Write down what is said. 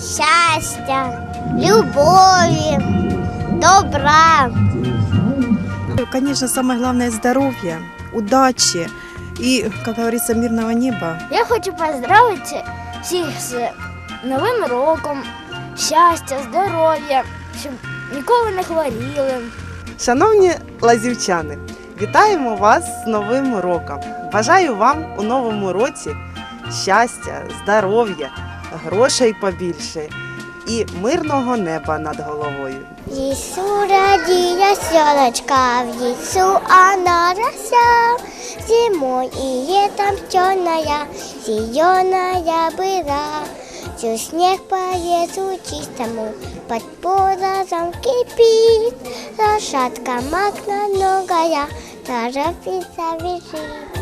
Щастя, любові, добра. Конечно, самое главное здоровье, удачи и, как говорится, мирного неба. Я хочу поздравити всіх з Новим роком, щастя, здоров'я, щоб ніколи не хворіли. Шановні лазівчани, вітаємо вас з Новим роком. Бажаю вам у новому році щастя, здоров'я, грошей побільше і мирного неба над головою. Ісу радіє сьолочка, в лісу она росла. Зимой и летом черная, зеленая была. Всю снег по лесу чистому, под порозом кипит. Лошадка макноногая, торопится бежит.